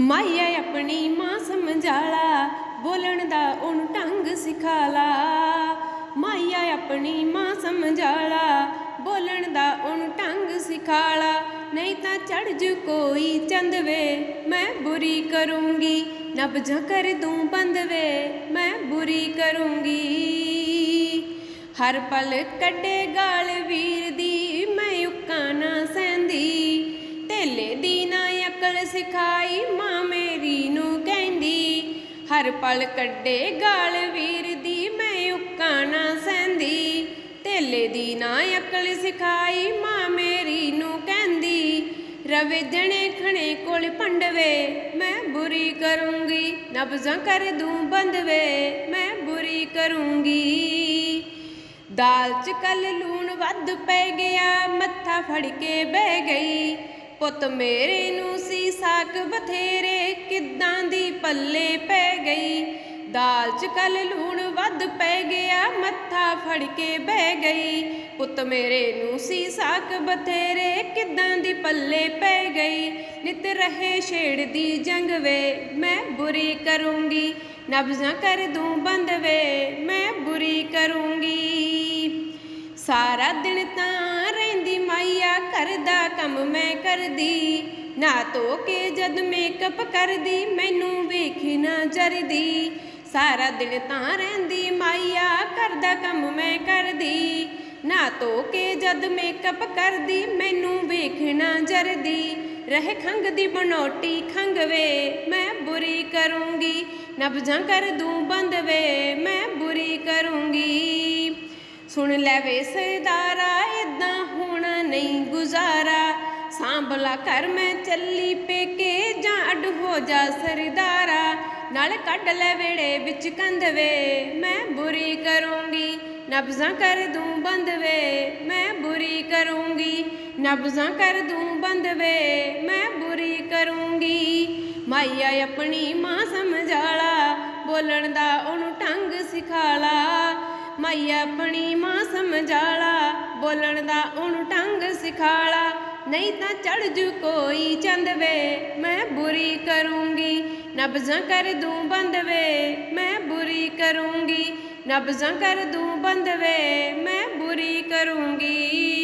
ਮਾਇਆ ਆਪਣੀ ਮਾਂ ਸਮਝਾਲਾ, ਬੋਲਣ ਦਾ ਉਹਨੂੰ ਢੰਗ ਸਿਖਾਲਾ। ਮਾਇਆ ਆਪਣੀ ਮਾਂ ਸਮਝਾਲਾ, ਬੋਲਣ ਦਾ ਉਹਨੂੰ ਢੰਗ ਸਿਖਾਲਾ। ਨਹੀਂ ਤਾਂ ਚੜ ਜੂ ਕੋਈ ਚੰਦ ਵੇ, ਮੈਂ ਬੁਰੀ ਕਰੂੰਗੀ ਨਬਜਾਂ ਕਰ ਦੂੰ ਬੰਦ ਵੇ, ਮੈਂ ਬੁਰੀ ਕਰੂੰਗੀ। ਹਰ ਪਲ ਕੱਢੇ ਗਾਲ ਵੀਰ ਦੀ ਸਿਖਾਈ ਮਾਂ ਮੇਰੀ ਨੂੰ ਕਹਿੰਦੀ, ਹਰ ਪਲ ਕੱਢੇ ਗਾਲ ਵੀਰ ਦੀ, ਮੈਂ ਉੱਕਾ ਨਾ ਸਹਿੰਦੀ। ਤੇਲੇ ਦੀ ਨਾ ਅਕਲ ਸਿਖਾਈ ਮਾਂ ਮੇਰੀ ਨੂੰ ਕਹਿੰਦੀ, ਰਵੇ ਜਣੇ ਖਣੇ ਕੋਲ ਪੰਡਵੇ, ਮੈਂ ਬੁਰੀ ਕਰੂੰਗੀ, ਨਬਜ਼ਾਂ ਕਰ ਦੂੰ ਬੰਦਵੇ, ਮੈਂ ਬੁਰੀ ਕਰੂੰਗੀ। ਦਾਲ ਚ ਕੱਲ ਲੂਣ ਵੱਧ ਪੈ ਗਿਆ, ਮੱਥਾ ਫੜ ਕੇ ਬਹਿ ਗਈ। ਪੁੱਤ ਮੇਰੇ ਨੂੰ ਸੀ ਸਾਕ ਬਥੇਰੇ, ਕਿੱਦਾਂ ਦੀ ਪੱਲੇ ਪੈ ਗਈ? ਦਾਲ ਚ ਕੱਲ ਲੂਣ ਵੱਧ ਪੈ ਗਿਆ, ਮੱਥਾ ਫੜ ਕੇ ਬਹਿ ਗਈ। ਪੁੱਤ ਮੇਰੇ ਨੂੰ ਸੀ ਸਾਕ ਬਥੇਰੇ, ਕਿੱਦਾਂ ਦੀ ਪੱਲੇ ਪੈ ਗਈ? ਨਿਤ ਰਹੇ ਛੇੜ ਦੀ ਜੰਗ ਵੇ, ਮੈਂ ਬੁਰੀ ਕਰੂੰਗੀ। ਨਬਜ਼ਾਂ ਕਰ ਦੂੰ ਬੰਦ ਵੇ, ਮੈਂ ਬੁਰੀ ਕਰੂੰਗੀ। ਸਾਰਾ ਦਿਨ ਤਾਂ ਕਰਦਾ ਕੰਮ ਮੈਂ ਕਰਦੀ, ਨਾ ਧੋ ਕੇ ਜਦ ਮੇਕਅਪ ਕਰਦੀ, ਮੈਨੂੰ ਵੇਖੀ ਨਾ ਜਰਦੀ। ਸਾਰਾ ਦਿਨ ਤਾਂ ਰਹਿੰਦੀ ਮਾਈਆ ਕਰਦਾ ਕੰਮ ਮੈਂ ਕਰਦੀ। ਨਾ ਧੋ ਕੇ ਜਦ ਮੇਕਅਪ ਕਰਦੀ, ਮੈਨੂੰ ਵੇਖਣਾ ਜਰਦੀ। ਰਹਿ ਖੰਗ ਦੀ ਬਨੋਟੀ ਖੰਗਵੇ ਮੈਂ ਬੁਰੀ ਕਰੂੰਗੀ। ਨਬਜ਼ਾਂ ਕਰ ਦੂੰ ਬੰਦ ਵੇ ਮੈਂ ਬੁਰੀ ਕਰੂੰਗੀ। ਸੁਣ ਲੈ ਵੇ ਸਰਦਾਰਾ ਨਹੀਂ ਗੁਜ਼ਾਰਾ। ਸਾਂਭਲਾ ਕਰ ਮੈਂ ਚੱਲੀ, ਪੇਕੇ ਜਾਂ ਅੱਡ ਹੋ ਜਾ ਸਰਦਾਰਾ। ਨਾਲ ਕੱਢ ਲੈ ਵੇੜੇ ਵਿੱਚ ਕੰਧਵੇ। ਮੈਂ ਬੁਰੀ ਕਰੂੰਗੀ, ਨਬਜ਼ਾਂ ਕਰ ਦੂੰ ਬੰਦ ਮੈਂ ਬੁਰੀ ਕਰੂੰਗੀ, ਨਬਜ਼ਾਂ ਕਰ ਦੂੰ ਬੰਦ ਵੇ ਮੈਂ ਬੁਰੀ ਕਰੂੰਗੀ ਮਾਇਆ ਆਪਣੀ ਮਾਂ ਸਮਝਾਲਾ। ਬੋਲਣ ਦਾ ਉਹਨੂੰ ਢੰਗ ਸਿਖਾਲਾ। ਮਾਈ ਆਪਣੀ ਮਾਂ ਸਮਝਾਲਾ, ਬੋਲਣ ਦਾ ਉਹਨੂੰ ਢੰਗ ਸਿਖਾਲਾ। ਨਹੀਂ ਤਾਂ ਚੜ ਜੂ ਕੋਈ ਚੰਦ ਵੇ, ਮੈਂ ਬੁਰੀ ਕਰੂੰਗੀ, ਨਬਜ਼ਾਂ ਕਰ ਦੂੰ ਬੰਦ ਵੇ, ਮੈਂ ਬੁਰੀ ਕਰੂੰਗੀ, ਨਬਜ਼ਾਂ ਕਰ ਦੂੰ ਬੰਦ ਵੇ, ਮੈਂ ਬੁਰੀ ਕਰੂੰਗੀ।